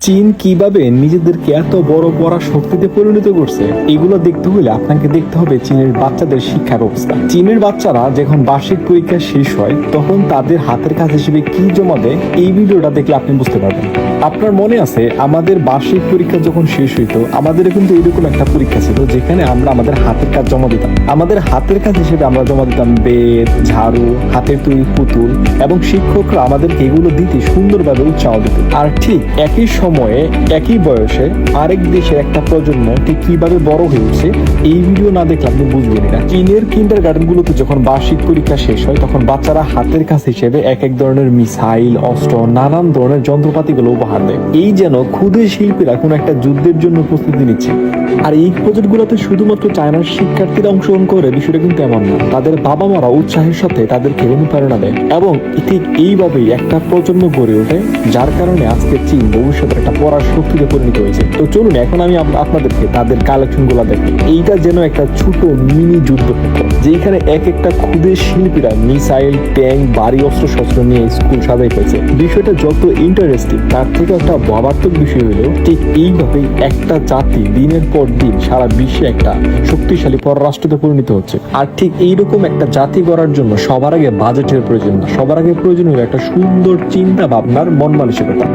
চীন কীভাবে নিজেদেরকে এত বড় পড়া শক্তিতে পরিণত করছে, এগুলো দেখতে হলে আপনাকে দেখতে হবে চীনের বাচ্চাদের শিক্ষা ব্যবস্থা চীনের বাচ্চারা যখন বার্ষিক পরীক্ষা শেষ হয়, তখন তাদের হাতের কাজ হিসেবে কি জমা দেয় এই ভিডিওটা দেখলে আপনি বুঝতে পারবেন। আপনার মনে আছে, আমাদের বার্ষিক পরীক্ষা যখন শেষ হইতো আমাদের কিন্তু এরকম একটা পরীক্ষা ছিল যেখানে আমরা আমাদের হাতের কাজ জমা দিতাম। আমাদের হাতের কাজ হিসেবে আমরা জমা দিতাম বেদ ঝাড়ু, হাতের তৈরি পুতুল, এবং শিক্ষকরা আমাদেরকে এগুলো দিতে সুন্দরভাবে উৎসাহ দিত। আর ঠিক একই সময়ে একই বয়সে আরেক দেশের একটা প্রজন্ম ঠিক কীভাবে বড় হয়ে উঠছে এই ভিডিও না দেখলে আপনি বুঝবেনই না চীনের কিন্ডার গার্ডেনগুলোতে যখন বার্ষিক পরীক্ষা শেষ হয়, তখন বাচ্চারা হাতের কাজ হিসেবে এক এক ধরনের মিসাইল, অস্ত্র, নানান ধরনের যন্ত্রপাতিগুলো উপহার দেয়। এই যেন ক্ষুদে শিল্পীরা কোনো একটা যুদ্ধের জন্য প্রস্তুতি নিচ্ছে। আর এই প্রজেক্টগুলোতে শুধুমাত্র চায়নার শিক্ষার্থীরা অংশগ্রহণ করে, বিষয়টা কিন্তু এমন না। তাদের বাবা মারা উৎসাহের সাথে তাদেরকে অনুপ্রেরণা দেয়। এবং ঠিক এইভাবেই একটা প্রজন্ম গড়ে ওঠে, যার কারণে আজকে চীন ভবিষ্যতে একটা পড়ার শক্তিতে পরিণত হয়েছে। তো চলুন, এখন আমি আপনাদেরকে তাদের কালেকশনগুলো দেখি। এইটা যেন একটা ছোট মিনি যুদ্ধ যেখানে এক একটা ক্ষুদে শিল্পীরা মিসাইল, ট্যাঙ্ক, বাড়ি অস্ত্র শস্ত্র নিয়ে স্কুল সাজাই পেয়েছে বিষয়টা যত ইন্টারেস্টিং তার থেকে একটা ভাবাত্মক বিষয় হলেও ঠিক এইভাবেই একটা জাতি দিনের পর দিন সারা বিশ্বে একটা শক্তিশালী পররাষ্ট্রতে পরিণত হচ্ছে। আর ঠিক এইরকম একটা জাতি গড়ার জন্য সবার আগে বাজেটের প্রয়োজন সবার আগে প্রয়োজন হলো একটা সুন্দর চিন্তা ভাবনার মন মানসিকতা